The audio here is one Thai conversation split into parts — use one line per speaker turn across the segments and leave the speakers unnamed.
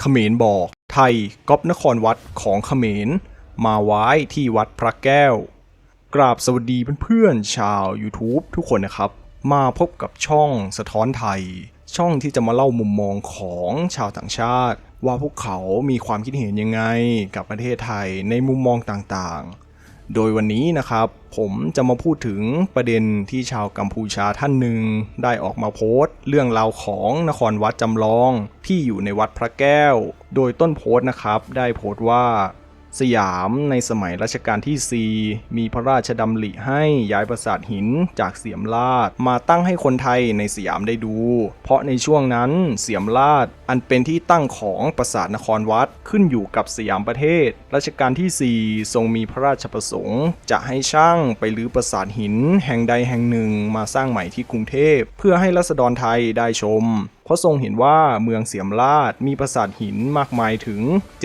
เขมรบอก ไทยก๊อปนครวัดของเขมร มาไว้ที่วัดพระแก้ว กราบสวัสดีเพื่อนๆชาว YouTube ทุกคนนะครับ มาพบกับช่องสะท้อนไทย ช่องที่จะมาเล่ามุมมองของชาวต่างชาติ ว่าพวกเขามีความคิดเห็นยังไงกับประเทศไทยในมุมมองต่างๆ โดยวันนี้นะครับผมจะมาพูดถึงประเด็นที่ชาวกัมพูชาท่านหนึ่งได้ออกมาโพสต์ เรื่องราวของนครวัดจำลองที่อยู่ในวัดพระแก้ว โดยต้นโพสต์นะครับ ได้โพสต์ว่า สยามในสมัยรัชกาลที่ 4 มีพระราชดำริให้ย้ายปราสาทหินจากเสียมราชมาตั้งให้คนไทยในสยามได้ดู เพราะในช่วงนั้นเสียมราชอันเป็นที่ตั้งของปราสาทนครวัดขึ้นอยู่กับสยามประเทศ รัชกาลที่ 4 ทรงมีพระราชประสงค์ จะให้ช่างไปรื้อปราสาทหิน แห่งใดแห่งหนึ่งมาสร้างใหม่ที่กรุงเทพ เพื่อให้รัษฎรไทยได้ชม ราะทรงเห็นว่าเมืองเสียมราชมีปราสาทหินมากมายถึง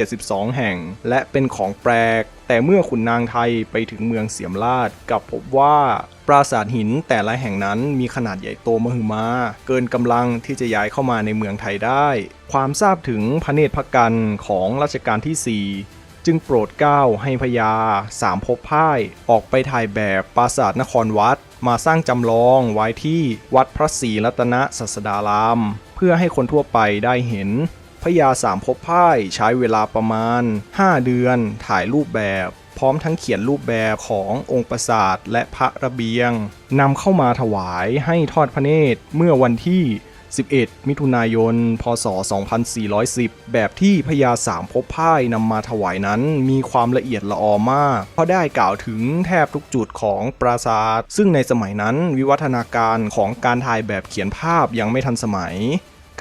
72 แห่ง และเป็นของแปลก แต่เมื่อขุนนางไทยไปถึงเมืองเสียมราชกลับพบว่าปราสาทหินแต่ละแห่งนั้นมีขนาดใหญ่โตมหึมา เกินกำลังที่จะย้ายเข้ามาในเมืองไทยได้ ความทราบถึงพระเนตรพระกันของรัชกาลที่ 4 จึงโปรดเกล้าให้พญาสามภพพ่ายออกไปถ่ายแบบปราสาทนครวัด มาสร้างจำลองไว้ที่วัดพระศรีรัตนศาสดาราม เพื่อให้คนทั่วไปได้เห็นพญาสามภพพ่ายใช้เวลาประมาณ 5 เดือนถ่ายรูปแบบ พร้อมทั้งเขียนรูปแบบขององค์ปราสาทและพระระเบียงนำเข้ามาถวายให้ทอดพระเนตรเมื่อวันที่ 11 มิถุนายน พศ 2410 แบบที่พญาสามภพพ่ายนำมาถวายนั้นมีความละเอียดละออมาก เพราะได้กล่าวถึงแทบทุกจุดของปราสาท ซึ่งในสมัยนั้นวิวัฒนาการของการถ่ายแบบเขียนภาพยังไม่ทันสมัย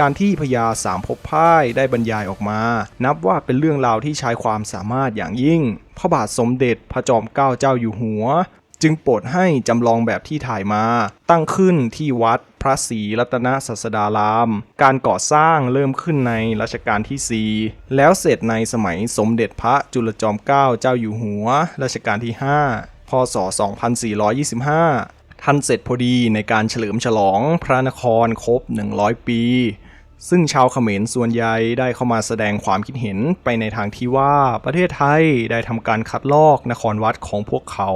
การที่พญาสามภพพ่ายได้บรรยายออกมา นับว่าเป็นเรื่องราวที่ใช้ความสามารถอย่างยิ่ง พระบาทสมเด็จพระจอมเกล้าเจ้าอยู่หัว จึงโปรดให้จำลองแบบที่ถ่ายมา ตั้งขึ้นที่วัด ระศรีรัตนศาสดาราม การก่อสร้างเริ่มขึ้นในรัชกาลที่ 4 แล้วเสร็จในสมัยสมเด็จพระจุลจอมเกล้าเจ้าอยู่หัวรัชกาลที่ 5 พศ 2425ท่านเสร็จพอดีในการเฉลิมฉลองพระนครครบ 100 ปีซึ่งชาวเขมรส่วนใหญ่ได้เข้ามาแสดงความคิดเห็นไปในทางที่ว่าประเทศไทยได้ทำการคัดลอกนครวัดของพวกเขา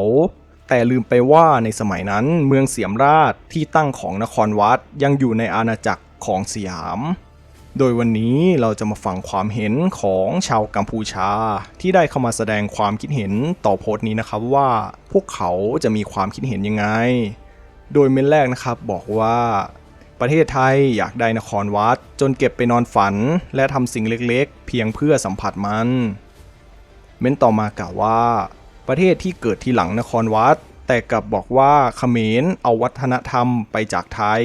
แต่ลืมไปว่าในสมัยนั้นเมืองเสียมราชที่ตั้งของนครวัดยังอยู่ในอาณาจักรของสยาม โดยวันนี้เราจะมาฟังความเห็นของชาวกัมพูชา ที่ได้เข้ามาแสดงความคิดเห็นต่อโพสต์นี้นะครับว่าพวกเขาจะมีความคิดเห็นยังไง โดยเมนแรกนะครับบอกว่าประเทศไทยอยากได้นครวัด จนเก็บไปนอนฝัน และทำสิ่งเล็กๆ เพียงเพื่อสัมผัสมัน เม้นต่อมากล่าวว่า ประเทศที่เกิดทีหลังนครวัด แต่กลับบอกว่าเขมรเอาวัฒนธรรมไปจากไทย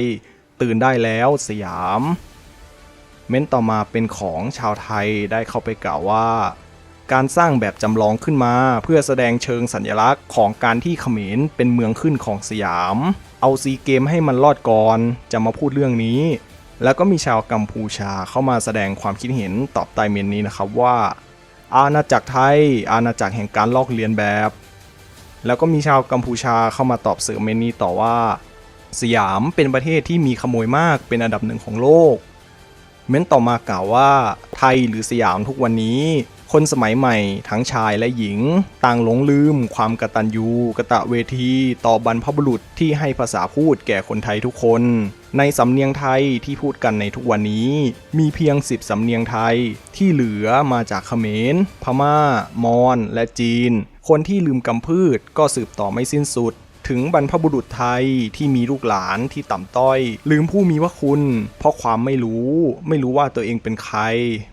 ตื่นได้แล้วสยาม เม้นต่อมาเป็นของชาวไทยได้เข้าไปกล่าวว่า การสร้างแบบจำลองขึ้นมา เพื่อแสดงเชิงสัญลักษณ์ของการที่เขมรเป็นเมืองขึ้นของสยาม เอาซีเกมให้มันรอดก่อนจะมาพูดเรื่องนี้ แล้วก็มีชาวกัมพูชาเข้ามาแสดงความคิดเห็นตอบใต้เมนนี้นะครับว่า อาณาจักรไทย อาณาจักรแห่งการลอกเลียนแบบ แล้วก็มีชาวกัมพูชาเข้ามาตอบเสริมเมนนี้ต่อว่า สยามเป็นประเทศที่มีขโมยมากเป็นอันดับหนึ่งของโลก เม้นต่อมากล่าวว่าไทยหรือสยามทุกวันนี้ คนสมัยใหม่ทั้งชายและหญิง ต่างหลงลืม ความกตัญญูกะตะเวทีต่อบรรพบุรุษที่ให้ภาษาพูดแก่คนไทยทุกคน ในสำเนียงไทยที่พูดกันในทุกวันนี้ มีเพียง10สำเนียงไทยที่เหลือมาจากเขมร พม่า มอญและจีน คนที่ลืมกำพืชก็สืบต่อไม่สิ้นสุดถึงบรรพบุรุษไทยที่มีลูกหลานที่ต่ำต้อย ลืมผู้มีว่าคุณ เพราะความไม่รู้ ไม่รู้ว่าตัวเองเป็นใคร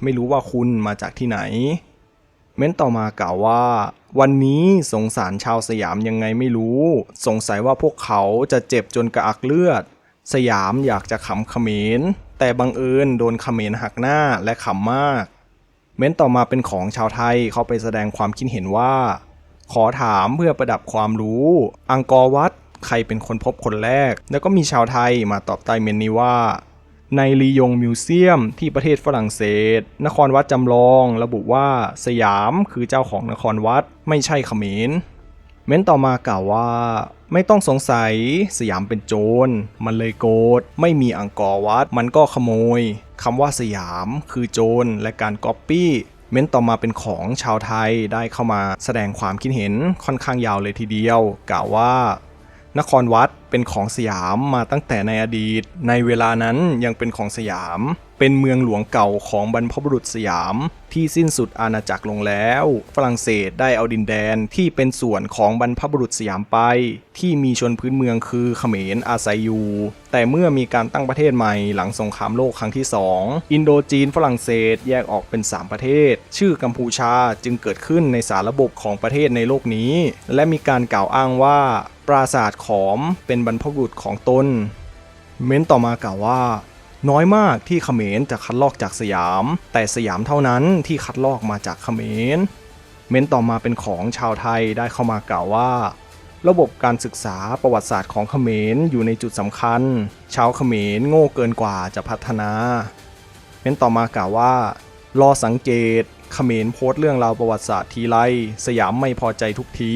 ไม่รู้ว่าคุณมาจากที่ไหน ม้นต่อมากล่าวว่า วันนี้สงสารชาวสยามยังไงไม่รู้ สงสัยว่าพวกเขาจะเจ็บจนกระอักเลือด สยามอยากจะขำเขมร แต่บังเอิญโดนเขมรหักหน้าและขำมาก เม้นต่อมาเป็นของชาวไทยเขาไปแสดงความคิดเห็นว่า ขอถามเพื่อประดับความรู้ อังกอร์วัดใครเป็นคนพบคนแรก แล้วก็มีชาวไทยมาตอบใต้เมนนี้ว่า ในลียงมิวเซียมที่ประเทศฝรั่งเศส นครวัดจำลอง ระบุว่าสยามคือเจ้าของนครวัดไม่ใช่เขมร เม้นต่อมากล่าวว่า ไม่ต้องสงสัยสยามเป็นโจร มันเลยโกรธไม่มีอังกอร์วัด มันก็ขโมยคำว่าสยามคือโจรและการก๊อปปี้เม้นต่อมาเป็นของชาวไทยได้เข้ามาแสดงความคิดเห็นค่อนข้างยาวเลยทีเดียว กล่าวว่า นครวัดเป็นของสยามมาตั้งแต่ในอดีต ในเวลานั้นยังเป็นของสยาม เป็นเมืองหลวงเก่าของบรรพบุรุษสยาม ที่สิ้นสุดอาณาจักรลงแล้ว ฝรั่งเศสได้เอาดินแดนที่เป็นส่วนของบรรพบุรุษสยามไป ที่มีชนพื้นเมืองคือเขมรอาศัยอยู่ แต่เมื่อมีการตั้งประเทศใหม่หลังสงครามโลกครั้งที่ 2 อินโดจีนฝรั่งเศสแยกออกเป็น 3 ประเทศ ชื่อกัมพูชาจึงเกิดขึ้นในสารระบบของประเทศในโลกนี้ และมีการกล่าวอ้างว่า ปราสาทขอมเป็นบรรพบุรุษของตน เม้นต่อมากล่าวว่า น้อยมากที่เขมรจะคัดลอกจากสยาม แต่สยามเท่านั้นที่คัดลอกมาจากเขมร เม้นต่อมาเป็นของชาวไทยได้เข้ามากล่าวว่า ระบบการศึกษาประวัติศาสตร์ของเขมรอยู่ในจุดสำคัญ ชาวเขมรโง่เกินกว่าจะพัฒนา เม้นต่อมากล่าวว่า รอสังเกตเขมรโพสต์เรื่องราวประวัติศาสตร์ทีไรสยามไม่พอใจทุกที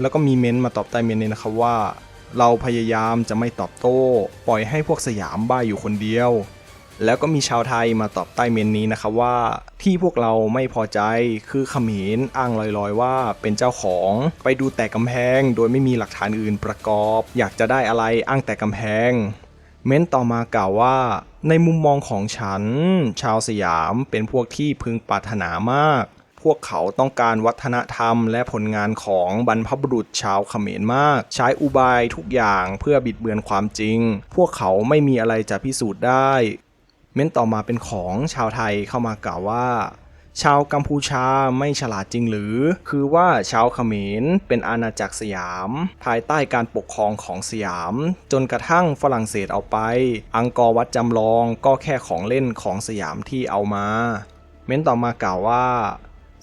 แล้วก็มีเมนต์มาตอบใต้เมนต์นี้นะครับว่า เราพยายามจะไม่ตอบโต้ ปล่อยให้พวกสยามบ้าอยู่คนเดียว แล้วก็มีชาวไทยมาตอบใต้เมนต์นี้นะครับว่าที่พวกเราไม่พอใจคือเขมรอ้างลอยๆ ว่าเป็นเจ้าของไปดูแต่กำแพงโดยไม่มีหลักฐานอื่นประกอบ อยากจะได้อะไรอ้างแต่กำแพง เม้นต์ต่อมากล่าวว่าในมุมมองของฉัน ชาวสยามเป็นพวกที่พึงปรารถนามาก พวกเขาต้องการวัฒนธรรม และผลงานของบรรพบุรุษชาวเขมรมาก ใช้อุบายทุกอย่างเพื่อบิดเบือนความจริง พวกเขาไม่มีอะไรจะพิสูจน์ได้ เม้นต่อมาเป็นของชาวไทยเข้ามากล่าวว่าชาวกัมพูชาไม่ฉลาดจริงหรือ คือว่าชาวเขมรเป็นอาณาจักรสยาม ภายใต้การปกครองของสยาม จนกระทั่งฝรั่งเศสเอาไป อังกอร์วัดจำลองก็แค่ของเล่นของสยามที่เอามา เม้นต่อมากล่าวว่า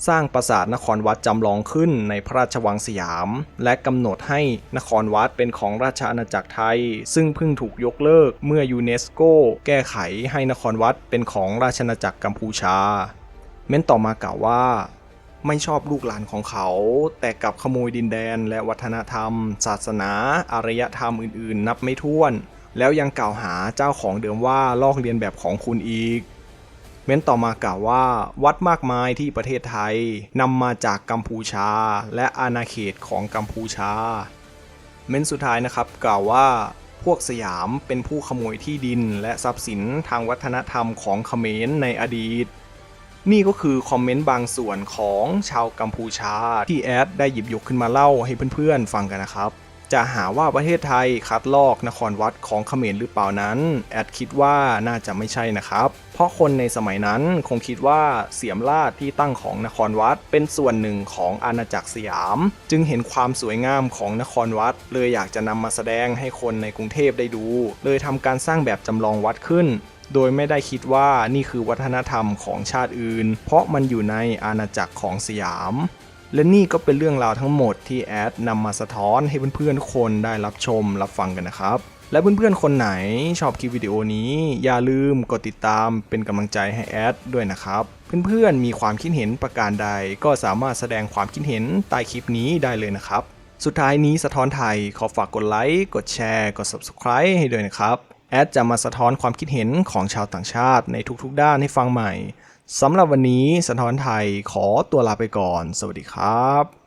สร้างปราสาทนครวัดจำลองขึ้นในพระราชวังสยาม และกำหนดให้นครวัดเป็นของราชอาณาจักรไทย ซึ่งเพิ่งถูกยกเลิกเมื่อยูเนสโกแก้ไขให้นครวัดเป็นของราชอาณาจักรกัมพูชา เม้นต่อมากล่าวว่าไม่ชอบลูกหลานของเขา แต่กลับขโมยดินแดนและวัฒนธรรม ศาสนา อารยธรรมอื่นๆ นับไม่ถ้วน แล้วยังกล่าวหาเจ้าของเดิมว่าลอกเลียนแบบของคุณอีก เม้นต่อมากล่าวว่า วัดมากมายที่ประเทศไทยนำมาจากกัมพูชา และอาณาเขตของกัมพูชา เม้นสุดท้ายนะครับกล่าวว่าพวกสยามเป็นผู้ขโมยที่ดินและทรัพย์สินทางวัฒนธรรมของเขมรในอดีต นี่ก็คือคอมเมนต์บางส่วนของชาวกัมพูชาที่แอดได้หยิบยกขึ้นมาเล่าให้เพื่อนๆฟังกันนะครับ จะหาว่าประเทศไทยคัดลอกนครวัดของเขมรหรือเปล่านั้น แอดคิดว่าน่าจะไม่ใช่นะครับ เพราะคนในสมัยนั้นคงคิดว่าเสียมราชที่ตั้งของนครวัดเป็นส่วนหนึ่งของอาณาจักรสยาม จึงเห็นความสวยงามของนครวัด เลยอยากจะนำมาแสดงให้คนในกรุงเทพได้ดู เลยทำการสร้างแบบจำลองวัดขึ้นโดยไม่ได้คิดว่านี่คือวัฒนธรรมของชาติอื่น เพราะมันอยู่ในอาณาจักรของสยาม และนี่ก็เป็นเรื่องราวทั้งหมดที่แอดนำมาสะท้อนให้เพื่อนๆทุกคนได้รับชมรับฟังกันนะครับ และเพื่อนๆคนไหนชอบคลิปวิดีโอนี้ อย่าลืมกดติดตามเป็นกำลังใจให้แอดด้วยนะครับ เพื่อนๆมีความคิดเห็นประการใดก็สามารถแสดงความคิดเห็นใต้คลิปนี้ได้เลยนะครับ สุดท้ายนี้สะท้อนไทยขอฝากกดไลค์กดแชร์กด subscribe ให้ด้วยนะครับแอดจะมาสะท้อนความคิดเห็นของชาวต่างชาติในทุกๆ ด้านให้ฟังใหม่ สำหรับวันนี้สะท้อนไทยขอตัวลาไปก่อน สวัสดีครับ